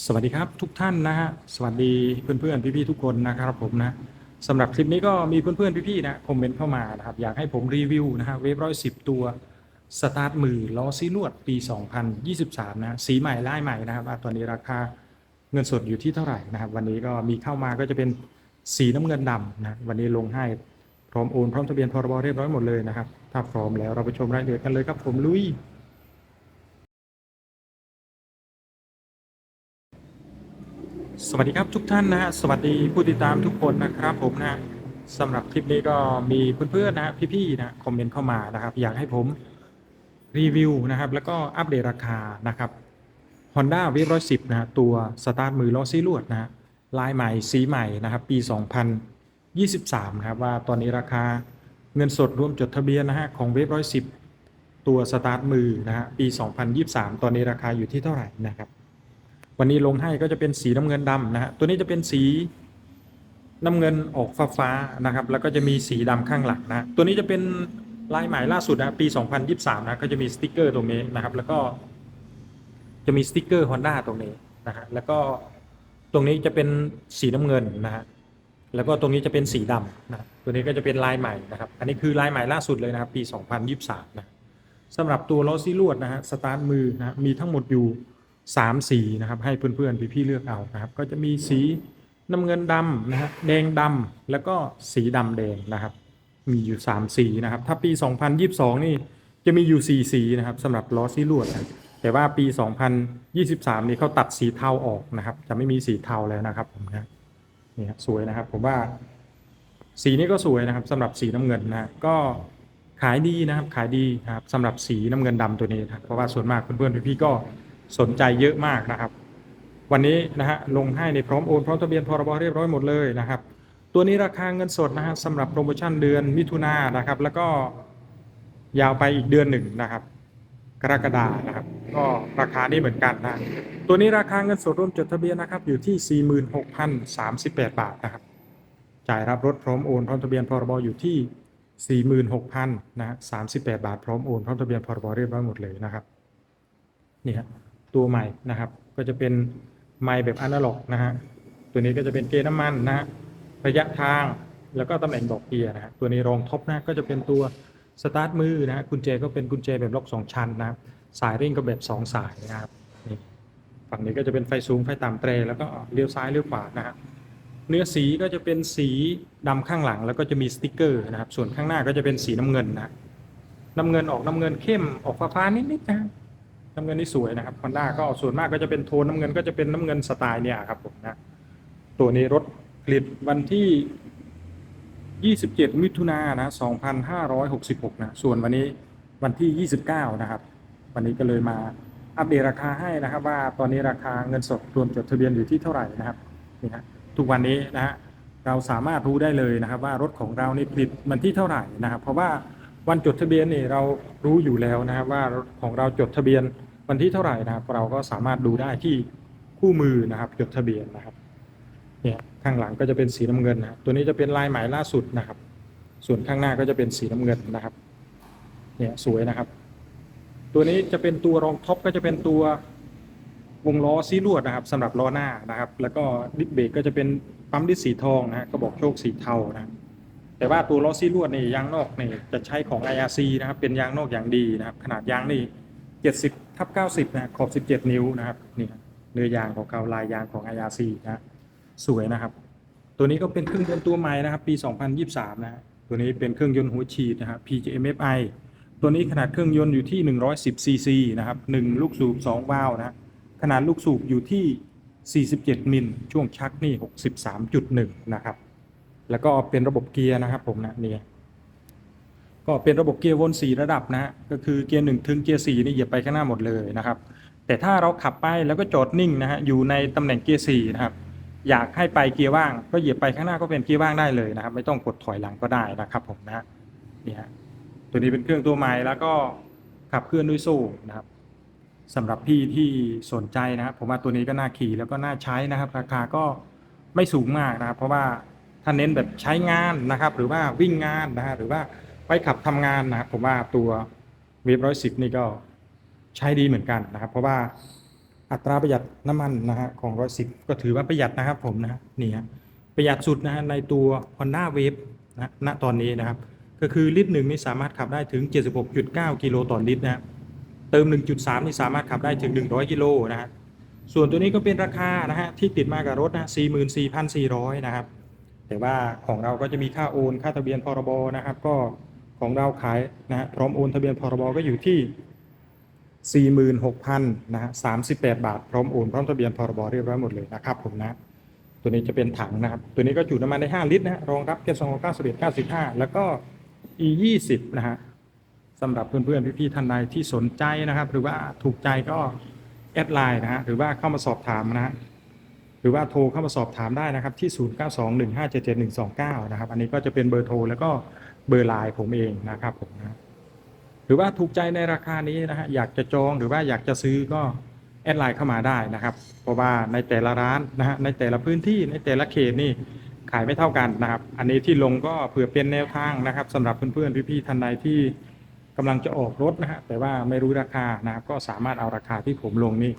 สวัสดีครับทุกท่านนะฮะสวัสดีเพื่อนๆพี่ๆทุกคนนะครับผมนะสำหรับคลิปนี้ก็มีเพื่อนๆพี่ๆนะคอมเมนต์เข้ามานะครับอยากให้ผมรีวิวนะฮะเวฟร้อยสิบตัวสตาร์ทมือล้อซีลวดปี 2023 นะสีใหม่ลายใหม่นะครับตอนนี้ราคาเงินสดอยู่ที่เท่าไหร่นะครับ วันนี้ก็มีเข้ามาก็จะเป็นสีน้ำเงินดำนะวันนี้ลงให้พร้อมโอนพร้อมทะเบียนพรบเรียบร้อยหมดเลยนะครับ ถ้าพร้อมแล้วเราไปชมรายละเอียดกันเลยครับผมลุย สวัสดีครับทุกท่านนะฮะสวัสดีผู้ติดตามทุกคนนะครับผมนะสำหรับคลิปนี้ก็มีเพื่อนๆนะพี่ๆนะคอมเมนต์เข้ามานะครับ อยากให้ผมรีวิวนะครับ แล้วก็อัปเดตราคานะครับ Honda w a v 110นะฮะตัวสตาร์ทมือล้อซีลวดนะฮะลายใหม่สีใหม่นะครับปี 2023 นะครับว่าตอนนี้ราคาเงินสดรวมจดทะเบียนนะฮะของเวฟ110 ตัวสตาร์ทมือนะฮะปี 2023 ตอนนี้ราคาอยู่ที่เท่าไหร่นะครับ วันนี้ลงให้ก็จะเป็นสีน้ำเงินดำนะฮะตัวนี้จะเป็นสีน้ำเงินออกฟ้าฟ้านะครับ แล้วก็จะมีสีดำข้างหลังนะตัวนี้จะเป็นลายใหม่ล่าสุดนะปี 2023 นะก็จะมีสติกเกอร์ตรงนี้นะครับ แล้วก็จะมีสติกเกอร์ Honda ตรงนี้นะฮะแล้วก็ตรงนี้จะเป็นสีน้ำเงินนะฮะแล้วก็ตรงนี้จะเป็นสีดำนะตัวนี้ก็จะเป็นลายใหม่นะครับ อันนี้คือลายใหม่ล่าสุดเลยนะครับ ปี 2023 นะสำหรับตัวล้อซี่ลวดนะฮะสตาร์ทมือนะฮะมีทั้งหมดอยู่ สามสีนะครับ ให้เพื่อนๆพี่ๆเลือกเอานะครับ ก็จะมีสีน้ำเงินดำนะฮะแดงดำแล้วก็สีดำแดงนะครับ มีอยู่ 3 สีนะครับ ถ้าปี 2022 นี่จะมีอยู่ 4 สีนะครับสำหรับล้อซี่ลวดนะแต่ว่าปี 2023 นี่เขาตัดสีเทาออกนะครับ จะไม่มีสีเทาแล้วนะครับผมนะนี่ครับสวยนะครับ ผมว่า สีนี้ก็สวยนะครับสำหรับสีน้ำเงินนะก็ขายดีนะครับขายดีนะครับสำหรับสีน้ำเงินดำตัวนี้นะเพราะว่าส่วนมากเพื่อนๆพี่ๆก็ สนใจเยอะมากนะครับ วันนี้นะฮะลงให้ในพร้อมโอนพร้อมทะเบียนพรบเรียบร้อยหมดเลยนะครับ ตัวนี้ราคาเงินสดนะฮะสำหรับโปรโมชั่นเดือนมิถุนายนนะครับ แล้วก็ยาวไปอีกเดือนหนึ่งนะครับ กรกฎานะครับ ก็ราคานี้เหมือนกันนะตัวนี้ราคาเงินสดร่วมจดทะเบียนนะครับ อยู่ที่ 46,038 บาทนะครับจ่ายรับรถพร้อมโอนพร้อมทะเบียนพรบอยู่ที่ 46,000นะฮะ38 บาทพร้อมโอนพร้อมทะเบียนพรบเรียบร้อยหมดเลยนะครับนี่ฮะ ตัวใหม่นะครับ ก็จะเป็นไมค์แบบอนาล็อกนะฮะตัวนี้ก็จะเป็นเกณฑ์น้ำมันนะฮะระยะทางแล้วก็ตำแหน่งบอกเกียร์นะฮะตัวนี้รองท็อปนะก็จะเป็นตัวสตาร์ทมือนะฮะกุญแจก็เป็นกุญแจแบบล็อกสองชั้นนะครับสายเร่งก็แบบสองสายนะครับนี่ฝั่งนี้ก็จะเป็นไฟสูงไฟต่ำเตรแล้วก็เลี้ยวซ้ายเลี้ยวขวานะฮะเนื้อสีก็จะเป็นสีดำข้างหลัง แล้วก็จะมีสติกเกอร์นะครับส่วนข้างหน้าก็จะเป็นสีน้ำเงินนะน้ำเงินออกน้ำเงินเข้มออกฟ้าๆนิดๆนะ น้ำเงินนี่สวยนะครับฮอนด้าก็ส่วนมากก็จะเป็นโทนน้ำเงินก็จะเป็นน้ำเงินสไตล์เนี่ยครับผมนะตัวนี้รถผลิตวันที่ 27 มิถุนายนนะ 2566 นะ ส่วนวันนี้วันที่ 29 นะครับ วันนี้ก็เลยมาอัปเดตราคาให้นะครับว่าตอนนี้ราคาเงินสดรวมจดทะเบียนอยู่ที่เท่าไหร่นะครับนี่ฮะทุกวันนี้นะฮะเราสามารถรู้ได้เลยนะครับว่ารถของเรานี่ผลิตมันที่เท่าไหร่นะครับ เพราะว่า วันจดทะเบียนนี่เรารู้อยู่แล้วนะครับว่าของเราจดทะเบียนวันที่เท่าไหร่นะครับ เราก็สามารถดูได้ที่คู่มือนะครับ จดทะเบียนนะครับเนี่ยข้างหลังก็จะเป็นสีน้ำเงินนะครับตัวนี้จะเป็นลายใหม่ล่าสุดนะครับ ส่วนข้างหน้าก็จะเป็นสีน้ำเงินนะครับเนี่ยสวยนะครับ ตัวนี้จะเป็นตัวรองท็อปก็จะเป็นตัววงล้อซีลวดนะครับสำหรับล้อหน้านะครับ แล้วก็ดิสเบรกก็จะเป็นปั๊มดิสสีทองนะฮะก็บอกโชคสีเทานะ แต่ว่าตัวล้อซี่ลวดนี่ยางนอกนี่จะใช้ของ IRC นะครับเป็นยางนอกอย่างดีนะครับ ขนาดยางนี่70ทับ90นะขอบ 17 นิ้วนะครับนี่เนื้อยางของเขาลายยางของ IRC นะสวยนะครับ ตัวนี้ก็เป็นเครื่องยนต์ตัวใหม่นะครับ ปี 2023 นะฮะตัวนี้เป็นเครื่องยนต์หัวฉีดนะครับ PGMFI ตัวนี้ขนาดเครื่องยนต์อยู่ที่ 110 cc นะครับ 1 ลูกสูบ 2 วาล์วนะฮะขนาดลูกสูบอยู่ที่ 47 มิล ช่วงชักนี่ 63.1 นะครับ แล้วก็เป็นระบบเกียร์นะครับผมนะเนี่ยก็เป็นระบบเกียร์วน4ระดับนะฮะก็คือเกียร์1ถึงเกียร์4นี่เหยียบไปข้างหน้าหมดเลยนะครับ แต่ถ้าเราขับไปแล้วก็จอดนิ่งนะฮะอยู่ในตำแหน่งเกียร์4นะครับอยากให้ไปเกียร์ว่าง ก็เหยียบไปข้างหน้าก็เป็นเกียร์ว่างได้เลยนะครับ ไม่ต้องกดถอยหลังก็ได้นะครับผมนะนี่ฮะตัวนี้เป็นเครื่องตัวใหม่แล้วก็ขับเคลื่อนด้วยโซ่นะครับสำหรับพี่ที่สนใจนะครับผมว่าตัวนี้ก็น่าขี่แล้วก็น่าใช้นะครับ ราคาก็ไม่สูงมากนะครับ เพราะว่า ถ้าเน้นแบบใช้งานนะครับ หรือว่าวิ่งงานนะฮะหรือว่าไปขับทำงานนะครับผมว่าตัวเวฟร้อยสิบนี่ก็ใช้ดีเหมือนกันนะครับ เพราะว่าอัตราประหยัดน้ำมันนะฮะของร้อยสิบก็ถือว่าประหยัดนะครับผมนะฮะนี่ฮะประหยัดสุดนะฮะในตัว Honda Wave นะณตอนนี้นะครับ ก็คือลิตรหนึ่งนี่สามารถขับได้ถึง 76.9 กิโลต่อลิตรนะฮะเติม 1.3 นี่สามารถขับได้ถึง 100 กิโลนะฮะส่วนตัวนี้ก็เป็นราคานะฮะที่ติดมากับรถนะ44,400 นะครับ แต่ว่าของเราก็จะมีค่าโอนค่าทะเบียนพรบนะครับ ก็ของเราขายนะฮะพร้อมโอนทะเบียนพรบก็อยู่ที่ 46,000นะฮะ38 บาท พร้อมโอนพร้อมทะเบียนพรบเรียบร้อยหมดเลยนะครับผมนะ ตัวนี้จะเป็นถังนะครับ ตัวนี้ก็จุน้ำมันได้ 5 ลิตรนะฮะรองรับแก๊ส291 95 แล้วก็ e 2 0นะฮะสำหรับเพื่อนๆพี่ๆท่านใดที่สนใจนะครับ หรือว่าถูกใจก็แอดไลน์นะฮะหรือว่าเข้ามาสอบถามนะฮะ หรือว่าโทรเข้ามาสอบถามได้นะครับที่ 0921577129 นะครับ อันนี้ก็จะเป็นเบอร์โทรแล้วก็เบอร์ไลน์ผมเองนะครับผมนะหรือว่าถูกใจในราคานี้นะฮะอยากจะจองหรือว่าอยากจะซื้อก็แอดไลน์เข้ามาได้นะครับ เพราะว่าในแต่ละร้านนะฮะในแต่ละพื้นที่ในแต่ละเขตนี่ขายไม่เท่ากันนะครับ อันนี้ที่ลงก็เผื่อเป็นแนวทางนะครับสำหรับเพื่อนๆพี่ๆท่านใดที่กำลังจะออกรถนะฮะแต่ว่าไม่รู้ราคานะครับก็สามารถเอาราคาที่ผมลงนี่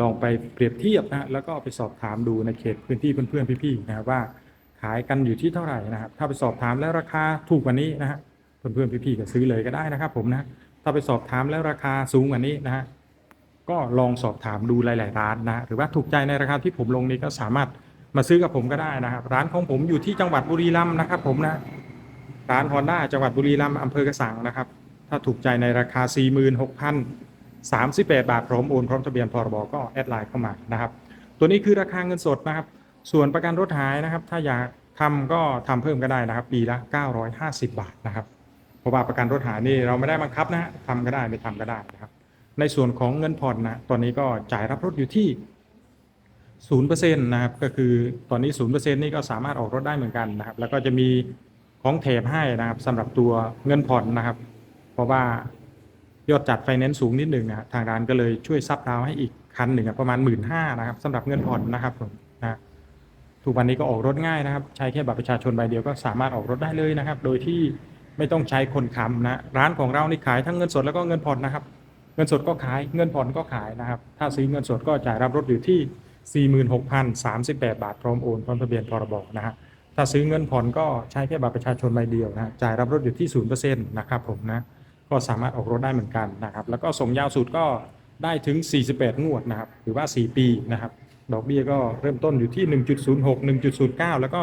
ลองไปเปรียบเทียบนะฮะแล้วก็ไปสอบถามดูในเขตพื้นที่เพื่อนๆพี่ๆนะครับว่าขายกันอยู่ที่เท่าไหร่นะครับ ถ้าไปสอบถามแล้วราคาถูกกว่านี้นะฮะเพื่อนๆพี่ๆก็ซื้อเลยก็ได้นะครับผมนะถ้าไปสอบถามแล้วราคาสูงกว่านี้นะฮะก็ลองสอบถามดูหลายๆร้านนะฮะหรือว่าถูกใจในราคาที่ผมลงนี้ก็สามารถมาซื้อกับผมก็ได้นะครับ ร้านของผมอยู่ที่จังหวัดบุรีรัมย์นะครับ ผมนะร้านฮอนด้าจังหวัดบุรีรัมย์อำเภอกระสังนะครับ ถ้าถูกใจในราคา 46,000 38 บาทพร้อมโอนพร้อมทะเบียนพรบก็แอดไลน์เข้ามานะครับ ตัวนี้คือราคาเงินสดนะครับ ส่วนประกันรถหายนะครับ ถ้าอยากทำก็ทำเพิ่มก็ได้นะครับ ปีละ 950 บาทนะครับเพราะว่าประกันรถหายนี่เราไม่ได้บังคับนะทำก็ได้ไม่ทำก็ได้นะครับ ในส่วนของเงินผ่อนนะตอนนี้ก็จ่ายรับรถอยู่ที่0%นะครับก็คือตอนนี้0%นี่ก็สามารถออกรถได้เหมือนกันนะครับ แล้วก็จะมีของแถมให้นะครับสำหรับตัวเงินผ่อนนะครับ เพราะว่า ยอดจัดไฟแนนซ์สูงนิดหนึ่งนะทางร้านก็เลยช่วยซับดาวให้อีกคันหนึ่งประมาณ1 5ื่นห้านะครับสำหรับเงินผ่อนนะครับผมนะทุกวันนี้ก็ออกรถง่ายนะครับ ใช้แค่บัตรประชาชนใบเดียวก็สามารถออกรถได้เลยนะครับ โดยที่ไม่ต้องใช้คนค้ำนะร้านของเรานี่ขายทั้งเงินสดแล้วก็เงินผ่อนนะครับ เงินสดก็ขายเงินผ่อนก็ขายนะครับ ถ้าซื้อเงินสดก็จ่ายรับรถอยู่ที่ 46,038 บาทพร้อมโอนพร้อมทะเบียนพรบนะฮะถ้าซื้อเงินผ่อนก็ใช้แค่บัตรประชาชนใบเดียวนะจ่ายรับรถอยู่ที่0%นะครับผมนะ ก็สามารถออกรถได้เหมือนกันนะครับ แล้วก็ส่งยาวสุดก็ได้ถึง 48 งวดนะครับ หรือว่า 4 ปีนะครับ ดอกเบี้ยก็เริ่มต้นอยู่ที่ 1.06 1.09 แล้วก็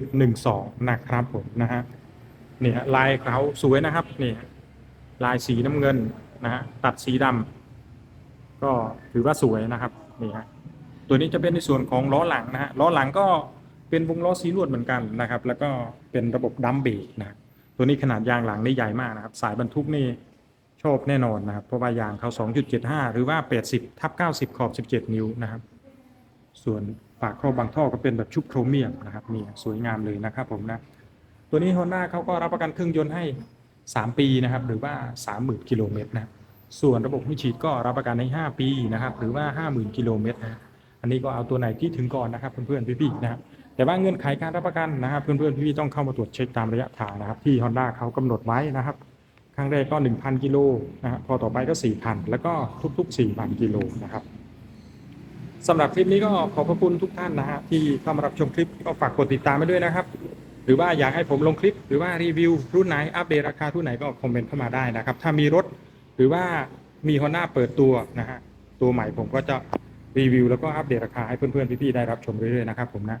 1.12 นะครับผมนะฮะนี่ฮะลายเขาสวยนะครับนี่ฮะลายสีน้ำเงินนะฮะตัดสีดำก็ถือว่าสวยนะครับนี่ฮะตัวนี้จะเป็นในส่วนของล้อหลังนะฮะล้อหลังก็เป็นวงล้อสีลวดเหมือนกันนะครับ แล้วก็เป็นระบบดัมเบรกนะครับ ตัวนี้ขนาดยางหลังนี่ใหญ่มากนะครับ สายบรรทุกนี่ชอบแน่นอนนะครับ เพราะว่ายางเขา 2.75 หรือว่า 80ทับ90 ขอบ 17 นิ้วนะครับ ส่วนฝากครอบบางท่อก็เป็นแบบชุบโครเมียมนะครับนี่สวยงามเลยนะครับผมนะ ตัวนี้ Honda เขาก็รับประกันเครื่องยนต์ให้ 3 ปีนะครับ หรือว่า 30,000 กิโลเมตรนะส่วนระบบหัวฉีดก็รับประกันให้ 5 ปีนะครับ หรือว่า 50,000 กิโลเมตรนะอันนี้ก็เอาตัวไหนที่ถึงก่อนนะครับเพื่อนๆพี่ๆนะครับ แต่ว่าเงื่อนไขการรับประกันนะครับเพื่อนๆพี่ๆต้องเข้ามาตรวจเช็คตามระยะทางนะครับ ที่ Honda เขากำหนดไว้นะครับครั้งแรกก็ 1,000 กิโลนะครับพอต่อไปก็ 4,000 แล้วก็ทุกๆ 4,000 กิโลนะครับสำหรับคลิปนี้ก็ขอบพระคุณทุกท่านนะฮะที่เข้ามารับชมคลิปก็ฝากกดติดตามไปด้วยนะครับ หรือว่าอยากให้ผมลงคลิป หรือว่ารีวิวรุ่นไหนอัปเดตราคารุ่นไหนก็คอมเมนต์เข้ามาได้นะครับ ถ้ามีรถหรือว่ามี Honda เปิดตัวนะฮะตัวใหม่ผมก็จะรีวิวแล้วก็อัปเดตราคาให้เพื่อนๆพี่ๆได้รับชมเรื่อยๆนะครับผมนะ